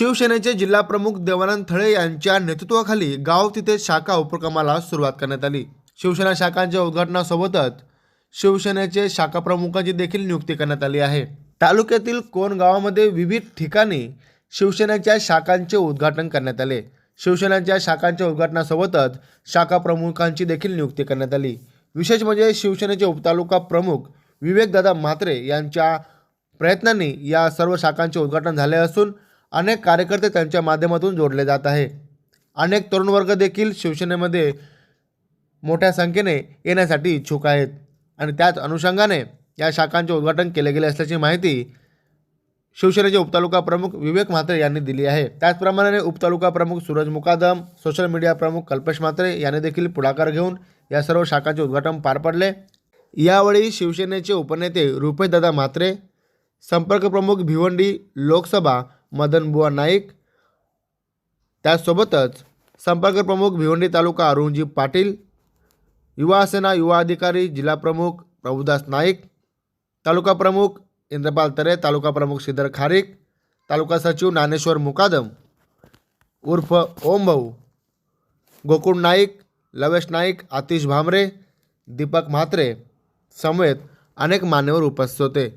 शिवसेनेचे जिल्हाप्रमुख देवानंद थळे यांच्या नेतृत्वाखाली गाव तिथे शाखा उपक्रमाला सुरुवात करण्यात आली. शिवसेना शाखांच्या उद्घाटनासोबतच शिवसेनेचे शाखा प्रमुखांची देखील नियुक्ती करण्यात आली आहे. तालुक्यातील कोण गावामध्ये विविध ठिकाणी शिवसेनेच्या शाखांचे उद्घाटन करण्यात आले. शिवसेनेच्या शाखांच्या उद्घाटनासोबतच शाखा प्रमुखांची देखील नियुक्ती करण्यात आली. विशेष म्हणजे शिवसेनेचे उपतालुका प्रमुख विवेकदादा म्हात्रे यांच्या प्रयत्नांनी या सर्व शाखांचे उद्घाटन झाले असून अनेक कार्यकर्ते त्यांच्या माध्यमातून जोडले जात आहे. अनेक तरुण वर्ग देखील शिवसेनेमध्ये मोठ्या संख्येने येण्यासाठी इच्छुक आहेत. आणि त्याच अनुषंगाने या शाखांचे उद्घाटन केले गेले असल्याची माहिती शिवसेनेचे उपतालुका प्रमुख विवेक म्हात्रे यांनी दिली आहे. त्याचप्रमाणे उपतालुका प्रमुख सूरज मुकादम सोशल मीडिया प्रमुख कल्पेश म्हात्रे यांनी देखील पुढाकार घेऊन या सर्व शाखांचे उद्घाटन पार पडले. यावेळी शिवसेनेचे उपनेते रुपेशदादा म्हात्रे संपर्क प्रमुख भिवंडी लोकसभा मदनबुवा नाईक. त्याचसोबतच संपर्क प्रमुख भिवंडी तालुका अरुणजी पाटील युवासेना युवा अधिकारी जिल्हा प्रमुख प्रभुदास नाईक तालुका प्रमुख इंद्रपाल तरे तालुका प्रमुख श्रीधर खारीक तालुका सचिव ज्ञानेश्वर मुकादम उर्फ ओम भाऊ गोकुळ नाईक लवेश नाईक आतिश भामरे दीपक म्हात्रे समेत अनेक मान्यवर उपस्थित होते.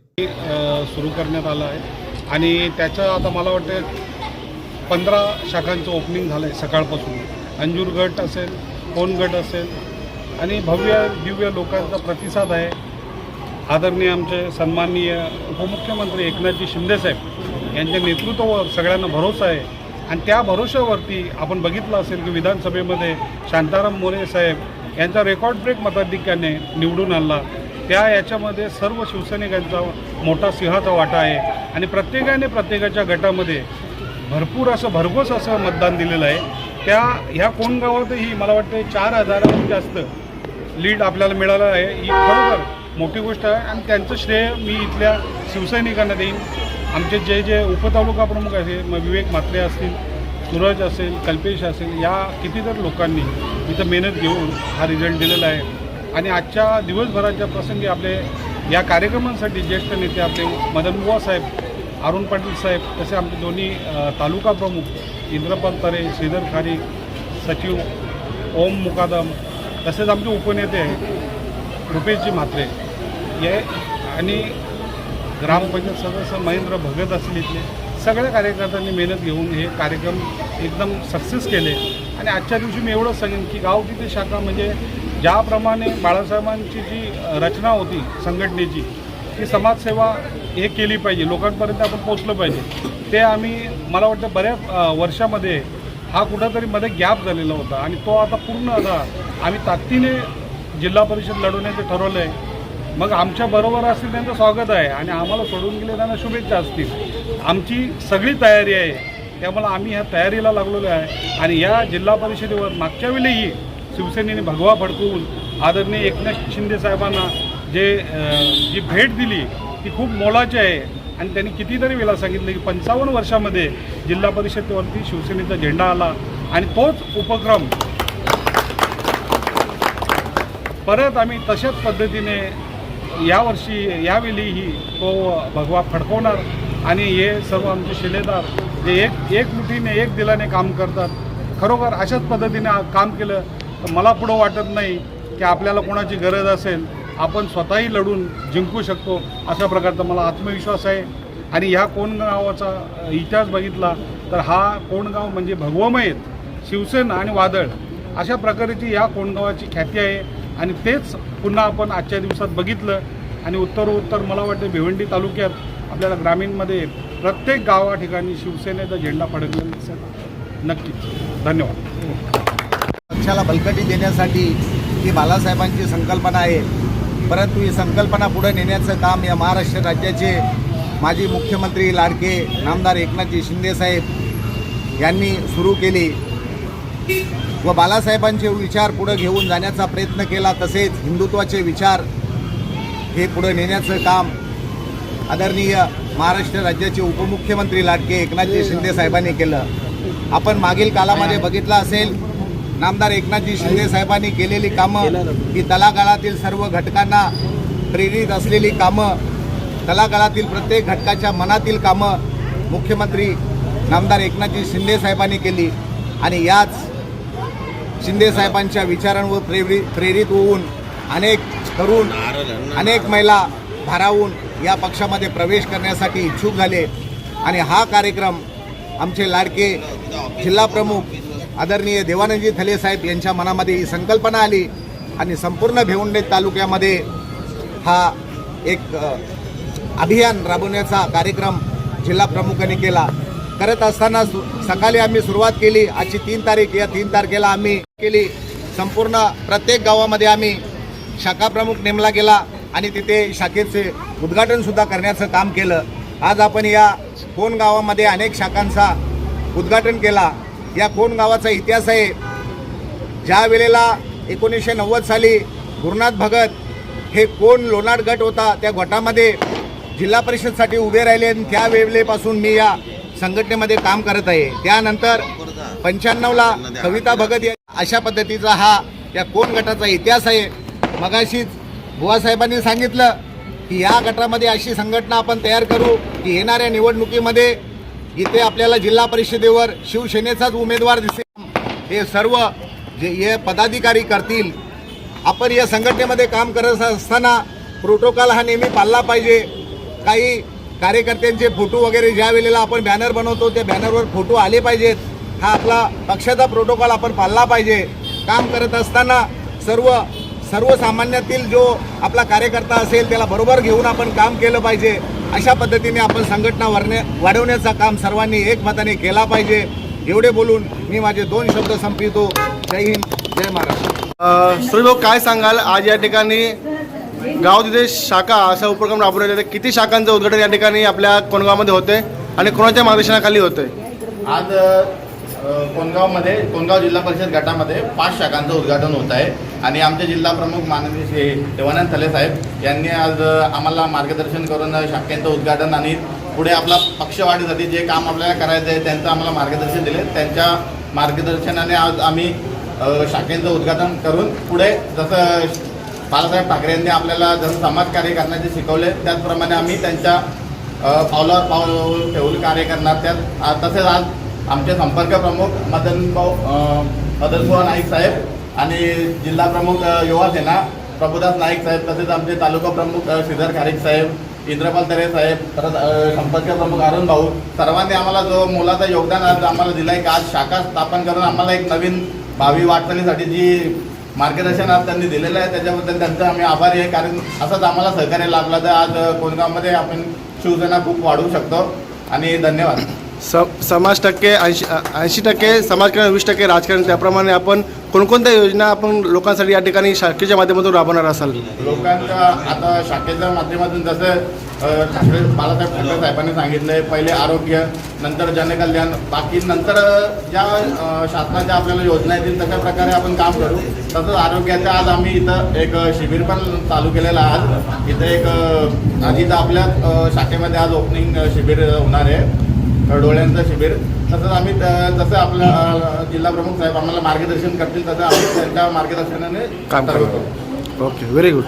सुरू करण्यात आलं आहे. आणि त्याचं आता मला वाटतं पंधरा शाखांचं ओपनिंग झालं आहे सकाळपासून. अंजूर गट असेल कोण गट असेल आणि भव्य दिव्य लोकांचा प्रतिसाद आहे. आदरणीय आमचे सन्माननीय उपमुख्यमंत्री एकनाथजी शिंदेसाहेब यांच्या नेतृत्वावर सगळ्यांना भरोसा आहे. आणि त्या भरोश्यावरती आपण बघितलं असेल की विधानसभेमध्ये शांताराम मोरे साहेब यांचा रेकॉर्ड ब्रेक मताधिक्याने निवडून आणला. त्या याच्यामध्ये सर्व शिवसैनिकांचा मोठा सिंहाचा वाटा आहे. आणि प्रत्येकाने प्रत्येकाच्या गटामध्ये भरपूर असं भरघोस असं मतदान दिलेलं आहे. त्या ह्या कोण गावातही मला वाटतं चार हजाराहून जास्त लीड आपल्याला मिळालं आहे. ही खरोखर मोठी गोष्ट आहे आणि त्यांचं श्रेय मी इथल्या शिवसैनिकांना देईन. आमचे जे जे उपतालुका प्रमुख आहे मग विवेक म्हात्रे असतील सूरज असेल कल्पेश असेल या कितीतरी लोकांनी इथं मेहनत घेऊन हा रिझल्ट दिलेला आहे. आणि आजच्या दिवसभराच्या प्रसंगी आपले या कार्यक्रमांसाठी ज्येष्ठ नेते आपले मदनबुवा साहेब अरुण पाटील साहेब तसे आमचे दोन्ही तालुका प्रमुख इंद्रपाल तरे श्रीधर खारी सचिव ओम मुकादम तसेच आमचे उपनेते रुपेशजी म्हात्रे हे आणि ग्रामपंचायत सदस्य महेंद्र भगत असतील इथले सगळ्या कार्यकर्त्यांनी मेहनत घेऊन हे कार्यक्रम एकदम सक्सेस केले. आणि आजच्या दिवशी मी एवढंच सांगेन की गाव तिथे शाखा म्हणजे ज्याप्रमाणे बाळासाहेबांची जी रचना होती संघटनेची ती समाजसेवा हे केली पाहिजे लोकांपर्यंत आपण पोचलं पाहिजे. ते आम्ही मला वाटतं बऱ्याच वर्षामध्ये हा कुठंतरी मध्ये गॅप झालेला होता आणि तो आता पूर्ण आता आम्ही ताकदीने जिल्हा परिषद लढवण्याचं ठरवलं आहे मग आमच्या बरोबर असतील त्यांचं स्वागत आहे आणि आम्हाला सोडून गेले त्यांना शुभेच्छा असतील. आमची सगळी तयारी आहे. त्यामुळे आम्ही ह्या तयारीला लागलेलो आहे. आणि या जिल्हा परिषदेवर मागच्या वेळीही शिवसेनेने भगवा फडकवून आदरणीय एकनाथ शिंदे साहेबांना जे जी भेट दिली ती खूप मोलाची आहे. आणि त्यांनी कितीतरी वेळा सांगितलं की पंचावन्न वर्षामध्ये जिल्हा परिषदेवरती शिवसेनेचा झेंडा आला आणि तोच उपक्रम परत आम्ही तशाच पद्धतीने यावर्षी यावेळीही तो भगवा फडकवणार. आणि हे सर्व आमचे शिलेदार जे एक एक मुठीने एक दिलाने काम करतात. खरोखर अशाच पद्धतीने काम केलं. तर मला पुढं वाटत नाही की आपल्याला कोणाची गरज असेल आपण स्वतःही लढून जिंकू शकतो अशा प्रकारचा मला आत्मविश्वास आहे. आणि ह्या कोणगावाचा इतिहास बघितला तर हा कोणगाव म्हणजे भगवमय शिवसेना आणि वादळ अशा प्रकारची या कोंडगावाची ख्याती आहे. आणि तेच पुन्हा आपण आजच्या दिवसात बघितलं. आणि उत्तरोत्तर मला वाटतं भिवंडी तालुक्यात आपल्याला ग्रामीणमध्ये प्रत्येक गावा ठिकाणी शिवसेनेचा झेंडा फडकलेला दिसत नक्कीच. धन्यवाद. पक्षाला बलकटी देण्यासाठी ही बालासाहेबांची संकल्पना आहे. परंतु ही संकल्पना पुढे नेण्याचं काम या महाराष्ट्र राज्याचे माजी मुख्यमंत्री लाडके नामदार एकनाथजी शिंदेसाहेब यांनी सुरू केली. व बालासाहेबांचे विचार पुढे घेऊन जाण्याचा प्रयत्न केला तसेच हिंदुत्वाचे विचार हे पुढे नेण्याचं काम आदरणीय महाराष्ट्र राज्याचे उपमुख्यमंत्री लाडके एकनाथजी शिंदे साहेबांनी केलं. आपण मागील कालामध्ये बघितलं असेल नामदार एकनाथजी शिंदे साहेबांनी केलेली कामं ही तलागाळातील सर्व घटकांना प्रेरित असलेली कामं तलागाळातील प्रत्येक घटकाच्या मनातील कामं मुख्यमंत्री नामदार एकनाथजी शिंदे साहेबांनी केली. आणि याच शिंदे साहेबांच्या विचारांवर प्रेरित प्रेरित होऊन अनेक तरुण अनेक महिला भारावून या पक्षामध्ये प्रवेश करण्यासाठी इच्छुक झाले. आणि हा कार्यक्रम आमचे लाडके जिल्हा प्रमुख आदरणीय देवानंदजी थले साहेब यांच्या मनामध्ये ही संकल्पना आली आणि संपूर्ण भेवंडे तालुक्यामध्ये हा एक अभियान राबवण्याचा कार्यक्रम जिल्हा प्रमुखांनी केला. करत असताना सु- सकाळी आम्ही सुरुवात केली. आजची तीन तारीख या तीन तारखेला आम्ही केली. संपूर्ण प्रत्येक गावामध्ये आम्ही शाखा प्रमुख नेमला गेला आणि तिथे शाखेचे उद्घाटनसुद्धा करण्याचं काम केलं. आज आपण या कोण गावामध्ये अनेक शाखांचा उद्घाटन केला. या कोण गावाचा इतिहास आहे. ज्या वेळेला एकोणीसशे नव्वद साली गुरुनाथ भगत हे कोण लोणाड गट होता त्या गटामध्ये जिल्हा परिषदसाठी उभे राहिले आणि त्या वेळेपासून मी या संघटनेमध्ये काम करत आहे. त्यानंतर पंच्याण्णवला कविता भगत या अशा पद्धतीचा हा या कोण गटाचा इतिहास आहे. मगाशीच बुवासाहेबांनी सांगितलं की या गटामध्ये अशी संघटना आपण तयार करू की येणाऱ्या निवडणुकीमध्ये इथे आपल्याला जिल्हा परिषदेवर शिवसेनेचाच उमेदवार दिसेल. हे सर्व जे हे पदाधिकारी करतील आपण या संघटनेमध्ये काम करत असताना प्रोटोकॉल हा नेहमी पाळला पाहिजे. काही कार्यकर्त्यांचे फोटो वगैरे ज्या वेळेला आपण बॅनर बनवतो त्या बॅनरवर फोटो आले पाहिजेत. हा आपला पक्षाचा प्रोटोकॉल आपण पाळला पाहिजे. काम करत असताना सर्व सर्वसामान्यातील जो आपला कार्यकर्ता असेल त्याला बरोबर घेऊन आपण काम केलं पाहिजे. अशा पद्धतीने आपण संघटना वाढण्या वाढवण्याचं काम सर्वांनी एकमताने केला पाहिजे. एवढे बोलून मी माझे दोन शब्द संपवितो. जय हिंद जय महाराष्ट्र. सुरेश भाऊ काय सांगाल? आज या ठिकाणी गाव तिथे शाखा असा उपक्रम राबवण्यात येते किती शाखांचं उद्घाटन या ठिकाणी आपल्या कोणगावमध्ये होते आणि कोणाच्या मार्गदर्शनाखाली होते आज कोणगावमध्ये कोणगाव जिल्हा परिषद गटामध्ये पाच शाखांचं उद्घाटन होत आहे. आणि आमचे जिल्हा प्रमुख माननीय श्री देवानंद थले साहेब यांनी आज आम्हाला मार्गदर्शन करून शाखेचं उद्घाटन आणि पुढे आपला पक्ष वाढीसाठी जे काम आपल्याला करायचं आहे त्यांचं आम्हाला मार्गदर्शन दिले. त्यांच्या मार्गदर्शनाने आज आम्ही शाखेचं उद्घाटन करून पुढे जसं बाळासाहेब ठाकरे यांनी आपल्याला जसं समाजकार्य करण्याचे शिकवले त्याचप्रमाणे आम्ही त्यांच्या अ, पावलावर पाऊल ठेवून कार्य करणार. त्यात तसेच आज आमचे संपर्क प्रमुख मदन भाऊ मदनभाऊ नाईक साहेब आणि जिल्हा प्रमुख युवा सेना प्रभुदास नाईक साहेब तसेच आमचे तालुका प्रमुख श्रीधर खारीक साहेब इंद्रपाल तरे साहेब परत संपर्क प्रमुख अरुण भाऊ. सर्वांनी आम्हाला जो मुलाचा योगदान आज आम्हाला दिलं आहे की आज शाखा स्थापन करून आम्हाला एक नवीन भावी वाटचालीसाठी जी मार्गदर्शन आज त्यांनी दिलेलं आहे त्याच्याबद्दल त्यांचं आम्ही आभारी आहे. कारण असंच आम्हाला सहकार्य लाभलं तर आज कोणगावमध्ये आपण शिवसेना खूप वाढवू शकतो. आणि धन्यवाद. स समाज टक्के ऐंशी ऐंशी टक्के समाजकारण वीस टक्के राजकारण. त्याप्रमाणे आपण कोणकोणत्या योजना आपण लोकांसाठी या ठिकाणी शाखेच्या माध्यमातून राबवणार असाल? लोकांच्या आता शाखेच्या माध्यमातून जसं ठाकरे बाळासाहेब ठाकरे साहेबांनी सांगितलंय पहिले आरोग्य नंतर जनकल्याण बाकी नंतर ज्या शासनाच्या आपल्याला योजना येतील तशा प्रकारे आपण काम करू. तसंच आरोग्याचं आज आम्ही इथं एक शिबिर पण चालू केलेलं आहात आज. इथं एक आज इथं आपल्या शाखेमध्ये आज ओपनिंग शिबिर होणार आहे. डोळ्यांचं शिबिर. तसंच आम्ही जसं आपलं अ, जिल्हा प्रमुख साहेब आम्हाला मार्गदर्शन करतील तसं आम्ही त्यांच्या मार्गदर्शनाने काम करणार. Okay very good